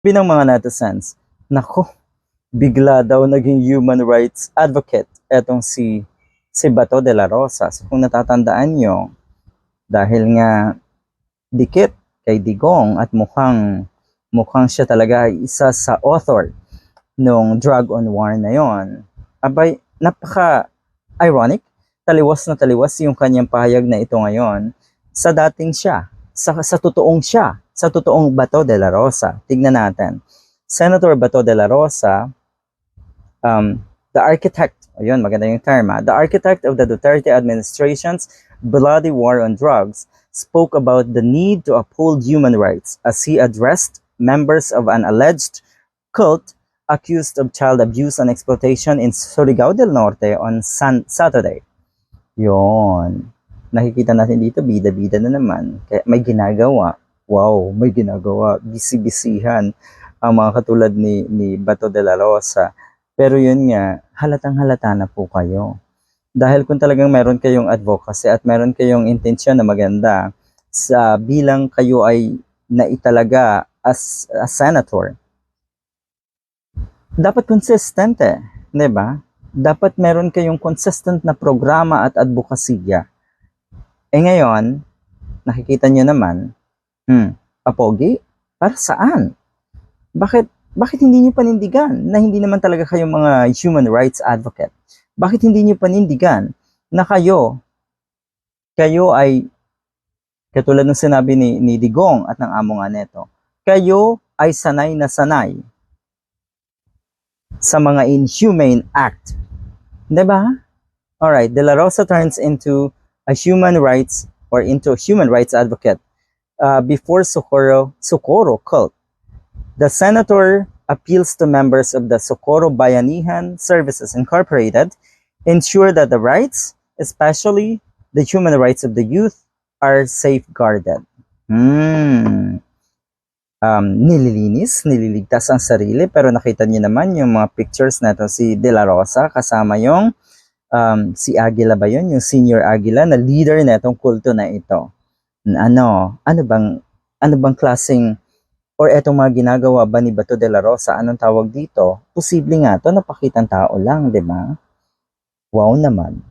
Binang mga netizens, nako, bigla daw naging human rights advocate etong si si Bato de la Rosa. So kung natatandaan nyo, dahil nga dikit kay Digong at mukhang mukhang siya talaga isa sa author nung drug on war na yon. Abay, napaka ironic, taliwas na taliwas yung kanyang pahayag na ito ngayon sa dating siya, sa, sa totoong siya, sa totoong Bato de la Rosa. Tignan natin. Senator Bato de la Rosa, um, the architect, ayun, maganda yung term, ah, the architect of the Duterte administration's bloody war on drugs, spoke about the need to uphold human rights as he addressed members of an alleged cult accused of child abuse and exploitation in Surigao del Norte on San Saturday. Yon. Nakikita natin dito, bida-bida na naman. Kaya may ginagawa. Wow, may ginagawa. Bisi-bisihan ang mga katulad ni, ni Bato de la Rosa. Pero yun nga, halatang halata na po kayo. Dahil kung talagang meron kayong advocacy at meron kayong intensyon na maganda sa bilang kayo ay naitalaga as a senator, dapat consistent 'di ba? Dapat meron kayong consistent na programa at advokasya. Eh ngayon, nakikita nyo naman, hmm, apogi, para saan? Bakit bakit hindi nyo panindigan na hindi naman talaga kayo mga human rights advocate? Bakit hindi nyo panindigan na kayo kayo ay katulad ng sinabi ni, ni Digong at ng amo nga neto, kayo ay sanay na sanay sa mga inhumane act. 'Di ba? Alright, De La Rosa turns into a human rights or into a human rights advocate uh, before Socorro, Socorro cult. The senator appeals to members of the Socorro Bayanihan Services Incorporated ensure that the rights, especially the human rights of the youth, are safeguarded. Hmm um, nililinis, nililigtas ang sarili. Pero nakita niyo naman yung mga pictures na to si De La Rosa kasama yung um, si Aguila ba yun? Yung senior Aguila na leader na itong kulto na ito. Ano? Ano bang ano bang klaseng or etong mga ginagawa ba ni Bato de la Rosa, anong tawag dito? Posible nga to napakitang tao lang, di ba? Wow naman.